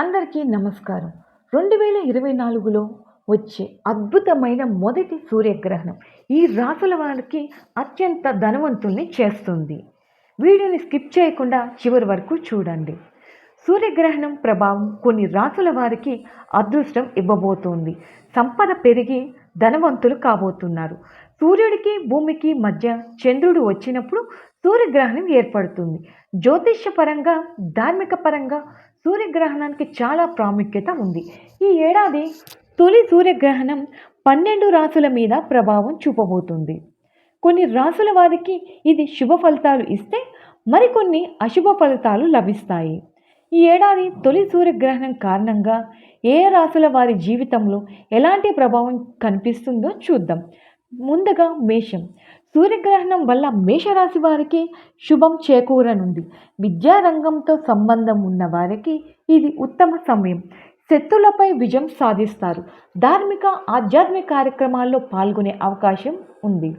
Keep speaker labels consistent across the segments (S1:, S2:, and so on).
S1: అందరికీ నమస్కారం. రెండు వేల ఇరవై నాలుగులో వచ్చే అద్భుతమైన మొదటి సూర్యగ్రహణం ఈ రాసుల వారికి అత్యంత ధనవంతుల్ని చేస్తుంది. వీడియోని స్కిప్ చేయకుండా చివరి వరకు చూడండి. సూర్యగ్రహణం ప్రభావం కొన్ని రాసుల వారికి అదృష్టం ఇవ్వబోతోంది. సంపద పెరిగి ధనవంతులు కాబోతున్నారు. సూర్యుడికి భూమికి మధ్య చంద్రుడు వచ్చినప్పుడు సూర్యగ్రహణం ఏర్పడుతుంది. జ్యోతిష్యపరంగా ధార్మిక పరంగా సూర్యగ్రహణానికి చాలా ప్రాముఖ్యత ఉంది. ఈ ఏడాది తొలి సూర్యగ్రహణం పన్నెండు రాసుల మీద ప్రభావం చూపబోతుంది. కొన్ని రాసుల వారికి ఇది శుభ ఫలితాలు ఇస్తే మరికొన్ని అశుభ ఫలితాలు లభిస్తాయి. ఈ ఏడాది తొలి సూర్యగ్రహణం కారణంగా ఏ రాసుల వారి జీవితంలో ఎలాంటి ప్రభావం కనిపిస్తుందో చూద్దాం. ముందుగా మేషం. సూర్యగ్రహణం వల్ల మేషరాశి వారికి శుభం చేకూరనుంది. విద్యారంగంతో సంబంధం ఉన్న వారికి ఇది ఉత్తమ సమయం. శత్రులపై విజయం సాధిస్తారు. ధార్మిక ఆధ్యాత్మిక కార్యక్రమాల్లో పాల్గొనే అవకాశం ఉంది.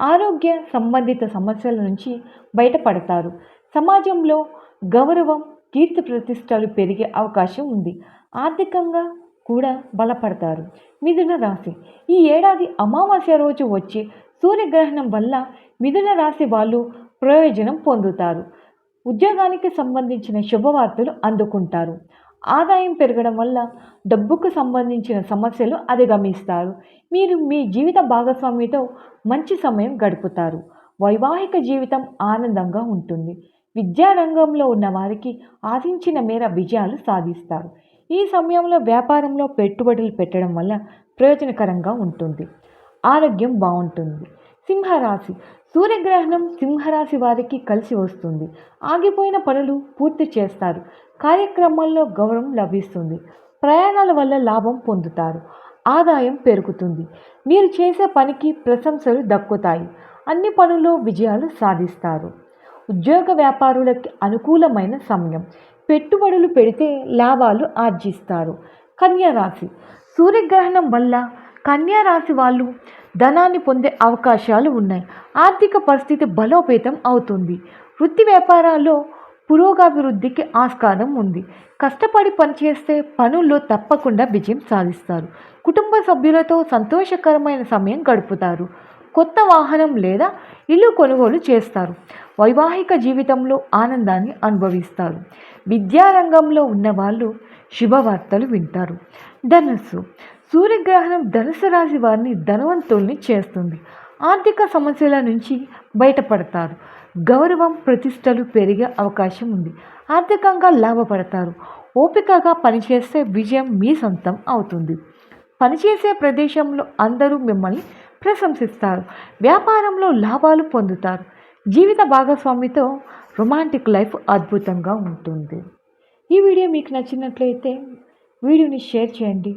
S1: ఆరోగ్య సంబంధిత సమస్యల నుంచి బయటపడతారు. సమాజంలో గౌరవం కీర్తి ప్రతిష్టలు పెరిగే అవకాశం ఉంది. ఆర్థికంగా కూడా బలపడతారు. మిథున రాశి. ఈ ఏడాది అమావాస్య రోజు వచ్చే సూర్యగ్రహణం వల్ల మిథున రాశి వాళ్ళు ప్రయోజనం పొందుతారు. ఉద్యోగానికి సంబంధించిన శుభవార్తలు అందుకుంటారు. ఆదాయం పెరగడం వల్ల డబ్బుకు సంబంధించిన సమస్యలు అధిగమిస్తారు. మీరు మీ జీవిత భాగస్వామితో మంచి సమయం గడుపుతారు. వైవాహిక జీవితం ఆనందంగా ఉంటుంది. విద్యారంగంలో ఉన్న వారికి ఆశించిన మేర విజయాలు సాధిస్తారు. ఈ సమయంలో వ్యాపారంలో పెట్టుబడులు పెట్టడం వల్ల ప్రయోజనకరంగా ఉంటుంది. ఆరోగ్యం బాగుంటుంది. సింహరాశి. సూర్యగ్రహణం సింహరాశి వారికి కలిసి వస్తుంది. ఆగిపోయిన పనులు పూర్తి చేస్తారు. కార్యక్రమాల్లో గౌరవం లభిస్తుంది. ప్రయాణాల వల్ల లాభం పొందుతారు. ఆదాయం పెరుగుతుంది. మీరు చేసే పనికి ప్రశంసలు దక్కుతాయి. అన్ని పనుల్లో విజయాలు సాధిస్తారు. ఉద్యోగ వ్యాపారులకి అనుకూలమైన సమయం. పెట్టుబడులు పెడితే లాభాలు ఆర్జిస్తారు. కన్యారాశి సూర్యగ్రహణం వల్ల కన్యారాశి వాళ్ళు ధనాన్ని పొందే అవకాశాలు ఉన్నాయి. ఆర్థిక పరిస్థితి బలోపేతం అవుతుంది. వృత్తి వ్యాపారాల్లో పురోగాభివృద్ధికి ఆస్కారం ఉంది. కష్టపడి పనిచేస్తే పనుల్లో తప్పకుండా విజయం సాధిస్తారు. కుటుంబ సభ్యులతో సంతోషకరమైన సమయం గడుపుతారు. కొత్త వాహనం లేదా ఇల్లు కొనుగోలు చేస్తారు. వైవాహిక జీవితంలో ఆనందాన్ని అనుభవిస్తారు. విద్యారంగంలో ఉన్నవాళ్ళు శుభవార్తలు వింటారు. ధనస్సు. సూర్యగ్రహణం ధనుసు రాశి వారిని ధనవంతుల్ని చేస్తుంది. ఆర్థిక సమస్యల నుంచి బయటపడతారు. గౌరవం ప్రతిష్టలు పెరిగే అవకాశం ఉంది. ఆర్థికంగా లాభపడతారు. ఓపికగా పనిచేస్తే విజయం మీ సొంతం అవుతుంది. పనిచేసే ప్రదేశంలో అందరూ మిమ్మల్ని ప్రశంసిస్తారు. వ్యాపారంలో లాభాలు పొందుతారు. జీవిత భాగస్వామితో రొమాంటిక్ లైఫ్ అద్భుతంగా ఉంటుంది. ఈ వీడియో మీకు నచ్చినట్లయితే వీడియోని షేర్ చేయండి.